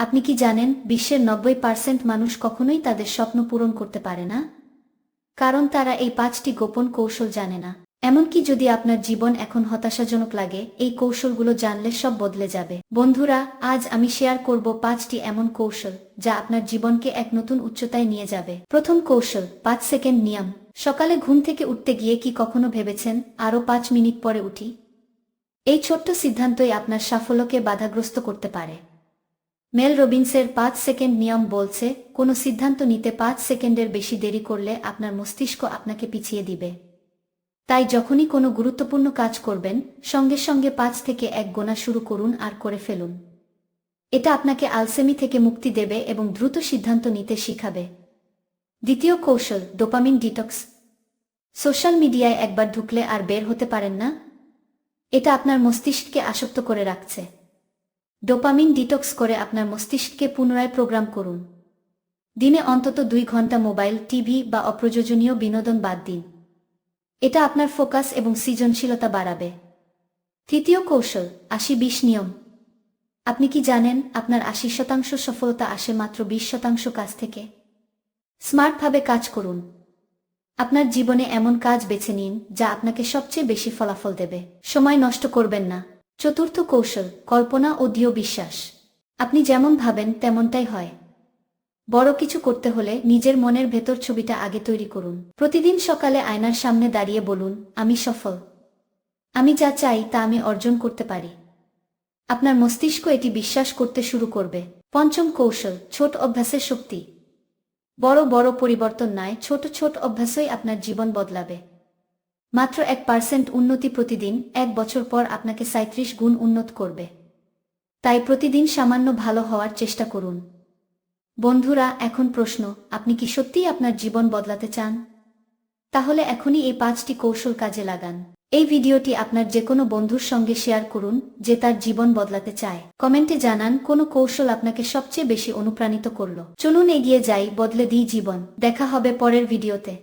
আপনি কি জানেন বিশ্বের নব্বই পার্সেন্ট মানুষ কখনোই তাদের স্বপ্ন পূরণ করতে পারে না? কারণ তারা এই পাঁচটি গোপন কৌশল জানে না। এমনকি যদি আপনার জীবন এখন হতাশাজনক লাগে, এই কৌশলগুলো জানলে সব বদলে যাবে। বন্ধুরা, আজ আমি শেয়ার করব পাঁচটি এমন কৌশল যা আপনার জীবনকে এক নতুন উচ্চতায় নিয়ে যাবে। প্রথম কৌশল, পাঁচ সেকেন্ড নিয়ম। সকালে ঘুম থেকে উঠতে গিয়ে কি কখনো ভেবেছেন? আরও পাঁচ মিনিট পরে উঠি। এই ছোট্ট সিদ্ধান্তই আপনার সাফল্যকে বাধাগ্রস্ত করতে পারে। মেল রবিন্সের পাঁচ সেকেন্ড নিয়ম বলছে, কোনো সিদ্ধান্ত নিতে পাঁচ সেকেন্ডের বেশি দেরি করলে আপনার মস্তিষ্ক আপনাকে পিছিয়ে দিবে। তাই যখনই কোনো গুরুত্বপূর্ণ কাজ করবেন, সঙ্গে সঙ্গে পাঁচ থেকে এক গোনা শুরু করুন আর করে ফেলুন। এটা আপনাকে আলসেমি থেকে মুক্তি দেবে এবং দ্রুত সিদ্ধান্ত নিতে শিখাবে। দ্বিতীয় কৌশল, ডোপামিন ডিটক্স। সোশ্যাল মিডিয়ায় একবার ঢুকলে আর বের হতে পারেন না। এটা আপনার মস্তিষ্ককে আসক্ত করে রাখছে। ডোপামিন ডিটক্স করে আপনার মস্তিষ্ককে পুনরায় প্রোগ্রাম করুন। দিনে অন্তত দুই ঘণ্টা মোবাইল, টিভি বা অপ্রয়োজনীয় বিনোদন বাদ দিন। এটা আপনার ফোকাস এবং সৃজনশীলতা বাড়াবে। তৃতীয় কৌশল আশি বিশ নিয়ম। আপনি কি জানেন আপনার আশি শতাংশ সফলতা আসে মাত্র বিশ শতাংশ কাজ থেকে? স্মার্টভাবে কাজ করুন। আপনার জীবনে এমন কাজ বেছে নিন যা আপনাকে সবচেয়ে বেশি ফলাফল দেবে। সময় নষ্ট করবেন না। চতুর্থ কৌশল, কল্পনা ও দৃঢ় বিশ্বাস। আপনি যেমন ভাবেন, তেমনটাই হয়। বড় কিছু করতে হলে নিজের মনের ভেতর ছবিটা আগে তৈরি করুন। প্রতিদিন সকালে আয়নার সামনে দাঁড়িয়ে বলুন, আমি সফল। আমি যা চাই, তা আমি অর্জন করতে পারি। আপনার মস্তিষ্ক এটি বিশ্বাস করতে শুরু করবে। পঞ্চম কৌশল, ছোট অভ্যাসের শক্তি। বড় বড় পরিবর্তন নয়, ছোট ছোট অভ্যাসই আপনার জীবন বদলাবে। মাত্র এক পার্সেন্ট উন্নতি প্রতিদিন, এক বছর পর আপনাকে সাঁত্রিশ গুণ উন্নত করবে। তাই প্রতিদিন সামান্য ভালো হওয়ার চেষ্টা করুন। বন্ধুরা, এখন প্রশ্ন, আপনি কি সত্যিই আপনার জীবন বদলাতে চান? তাহলে এখনই এই পাঁচটি কৌশল কাজে লাগান। এই ভিডিওটি আপনার যে কোনো বন্ধুর সঙ্গে শেয়ার করুন, যে তার জীবন বদলাতে চায়। কমেন্টে জানান, কোন কৌশল আপনাকে সবচেয়ে বেশি অনুপ্রাণিত করল। চলুন এগিয়ে যাই, বদলে দিই জীবন। দেখা হবে পরের ভিডিওতে।